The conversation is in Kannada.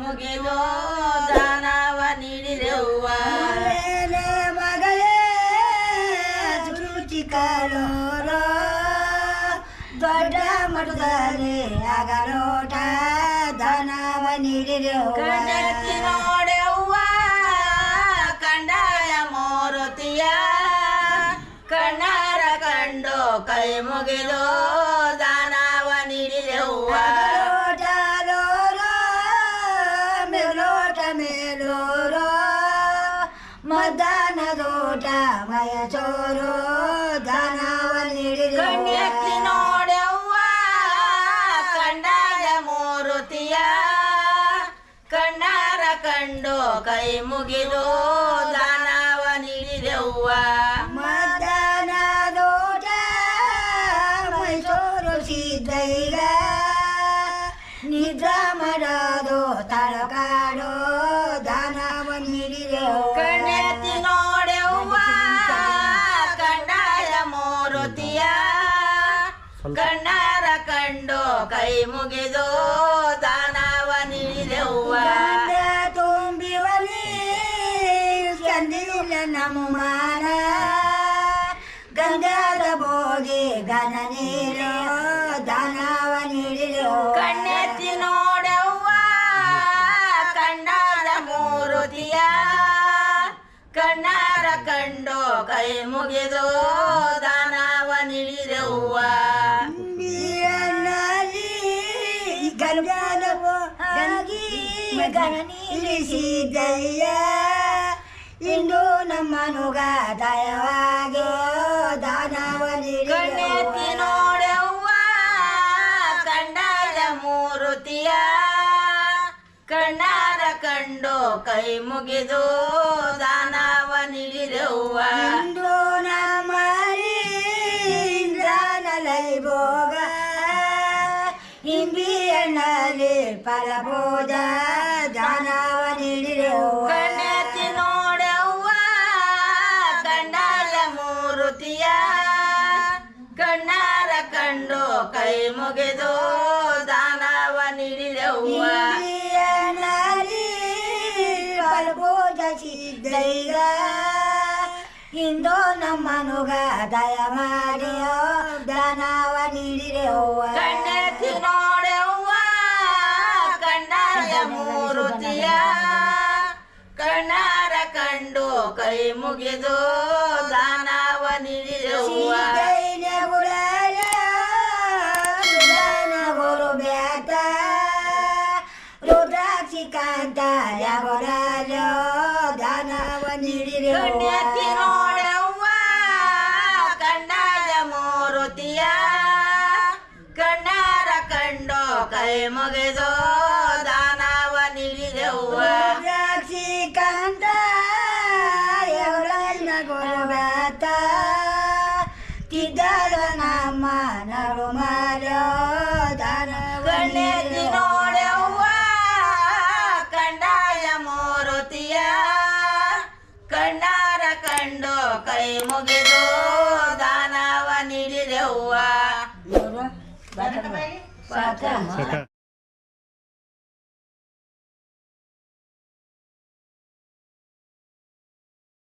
ಕೈ ದಾನವ ನೀಡಿದೆವ್ವ. ಮಗಳೇ ರುಚಿ ದೊಡ್ಡ ಮಠದಲ್ಲಿ ಅಗರೋಟ ದಾನವ ನೀಡಿದೆವು ನೋಡೆವ್ವ ಕಂಡಾಯ ಮೂರುತಿಯ. ಕಣ್ಣಾರ ಕಂಡು ಕೈ ಮುಗಿದು ಮೇಲೋಟ ಮದನ ದೋಟ ಮಯ ಚೋರೋ ನೀಡಿದೆವ್ವ ಕಣ್ಣೆತ್ತಿ ನೋಡೆವ್ವ ಕಂಡಾಯ ಮೂರುತಿಯ ಕಣ್ಣಾರ ಕಂಡು ಕೈ ಮುಗಿದು ದಾನವ ನೀಡಿದೆವ್ವ. ಮದನದೋಟ ಮೈಸೂರು ಸಿದ್ದೈಗ ನಿದ್ರ ಕಣ್ಣಾರ ಕಂಡು ಕೈ ಮುಗಿದು ದಾನವ ನೀಡಿದೆವ್ವ. ಗಂಡ ತುಂಬಿವಲಿ ಚಂದಿಲ್ಲ ನಮ್ಮ ಮಾನ. ಗಂಗಾದ ಭೋಗಿ ಗನ ನೀರು ದಾನವ ನೀಡಿದೆವು ಕಣ್ಣೆತ್ತಿ ನೋಡವ್ವ ಕಣ್ಣಾರ ಮೂರುತಿಯ ಕಣ್ಣಾರ ಕಂಡು ಕೈ ಮುಗಿದು ಗಂಗಾದ ಭೋಗಿ ಗನ ನೀರಿಸಿದಯ್ಯ ಇಂದು ನಮ್ಮನುಗ ದಯವಾಗಿ ದಾನವ ಕಣ್ಣೆತ್ತಿ ನೋಡವ್ವ ಕಂಡಾಯ ಮೂರುತಿಯ. ಕಣ್ಣಾರ ಕಂಡು ಕೈ ಮುಗಿದು ದಾನವ ನೀಡಿದೆವ್ವ ಇಂಬಿಯಣ್ಣಲ್ಲಿ ಫಲಭೋಜ ದಾನವ ನೀಡಿರೋ ಕಣ್ಣೆತ್ತಿ ನೋಡವ್ವ ಕಣ್ಣಲ ಮೂರುತಿಯ. ಕಣ್ಣಾರ ಕಂಡು ಕೈ ಮುಗಿದು ದಾನವ ಇಂದ್ರಿಯನಲ್ಲಿ ಫಲಭೋಜ ಸಿದ್ದೈಗ ಇಂದು ನಮ್ಮನುಗ ದಯ ಮಾಡಿಯೋ ದಾನವ ನೀಡಿದೆವು ಕಣ್ಣಾರ ಕಂಡು ಕೈ ಮುಗಿದು ದಾನವ ನೀಡಿದೆವ್ವ ಗುರು ಬ್ಯಾತ ರುದ್ರಾಕ್ಷಿ ಕಾಂತ ಯಾಗೊರಾಜೋ ದಾನವ ನೀಡಿದೆ ಕಣ್ಣೆತ್ತಿ ನೋಡೆವ್ವ ಕಂಡಾಯ ಮೂರುತಿಯ ಕಣ್ಣಾರ ಕಂಡು ಕೈ ತಿದ್ದರ ನಮ್ಮ ನರುಮಾರೋ ದಾನವ ಕಣ್ಣೆತ್ತಿ ನೋಡೆವ್ವ ಕಂಡಾಯ ಮೂರುತಿಯ ಕಣ್ಣಾರ ಕಂಡು ಕೈ ಮುಗಿದು ದಾನವ ನೀಡಿದೆವ್ವ.